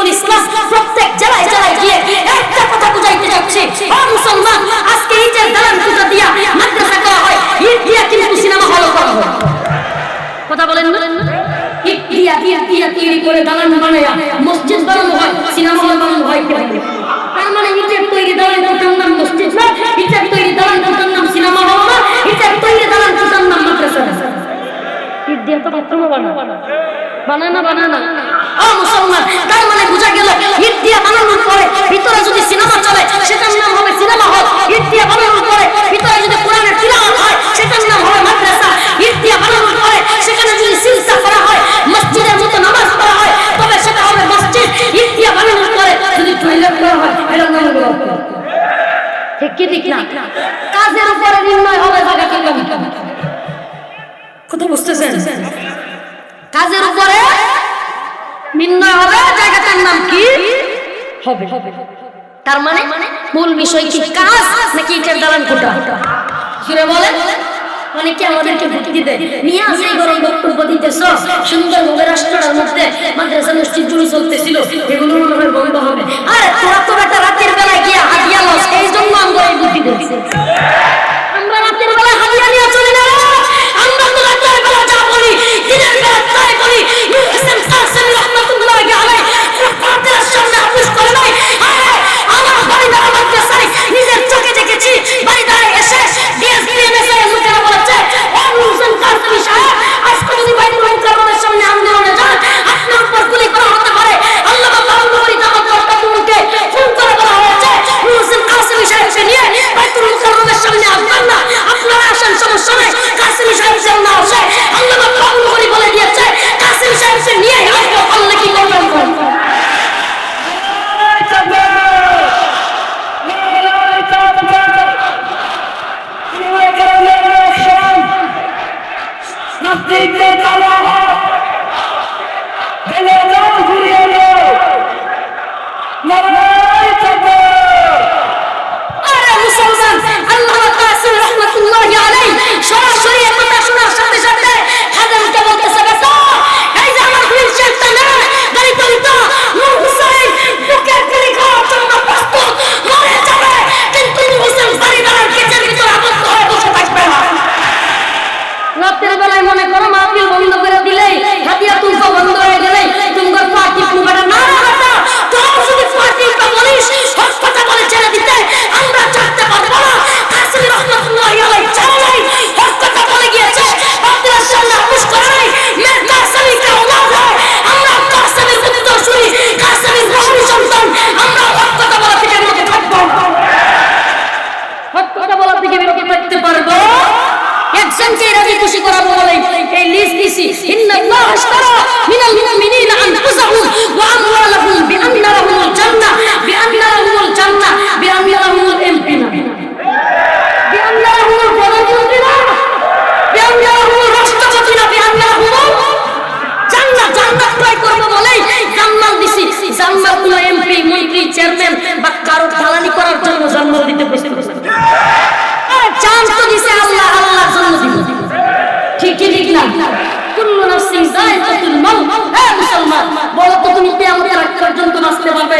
শরীফুল ইসলাম প্রত্যেক জেলায় জেলায় গিয়ে একটা কথা বুঝাইতে যাচ্ছে। ও মুসলমান, আজকে ইটের দালান পূজা দিয়া মাদ্রাসা করা হয় ইট দিয়া কিন্তু সিনেমা হল করা হয়। কথা বলেন না? ইট দিয়া দিয়া দিয়া করে দালান বানায়া মসজিদ সিনেমা হল বানানো হয়? তার মানে ইটের তৈরি দালান কোটার নাম মসজিদ না? তৈরি দালান কোটার নাম সিনেমা হল না? তৈরি দালান কোটার নাম মাদ্রাসা। ইট দিয়ে তো বাথরুমও বানায় বানায় ও মুসলমান তার মানে বোঝা গেল ইট দিয়ে বানানোর পরে ভিতরে যদি সিনেমা চলে, সেটার নাম হবে সিনেমা হল। ইট বানানোর পরে ভিতরে যদি কোরআনের তিলাওয়াত হয়, সেটার নাম হবে মাদ্রাসা। ইট বানানোর পরে সেখানে যদি সিলসা করা হয়, মসজিদের মতো নামাজ পড়া হয়, তবে সেটা হবে মসজিদ। ইট বানানোর পরে যদি টয়লেট করা হয়, এটার নাম হবে ঠিক কি ঠিক না? কাজের উপরে নির্ণয় হবে জায়গাটার নাম কথা বুঝতেছেন? কাজের উপরে নির্ণয় হবে জায়গাটার নাম কি? হবে তার মানে মূল বিষয় কি? কাজ নাকি এটার দালান কোটা সুরে বলে। অনেকে আমাদেরকে ভর্তি দেয়। নিয়ে আসে এই গরম বক্তব্য দিতেছ সুন্দর ভাবে রাষ্ট্রের মধ্যে মাদ্রাসা মসজিদ জুড়ে চলতেছিল। এগুলো মনে হয় বন্ধ হবে। আরে তোরা তো একটা রাতের বেলায় গিয়ে হাতিয়া লস। এই জন্য আমরা এই বুদ্ধি দিচ্ছি জান্নাত দিছি। জন্মালগুলো এমপি মন্ত্রী চেয়ারম্যান বা কারও ফালানি করার জন্য জান্নাত দিতে প্রস্তুত। চান্স তো দিছে আল্লাহ আল্লাহর জন্য দিব। ঠিক কি ঠিক না? কুল্লু নাফসিন যায়কাতুল মাউত। হে মুসলমান, বলো তো তুমি কিয়ামতের আগ পর্যন্ত বাঁচতে পারবে?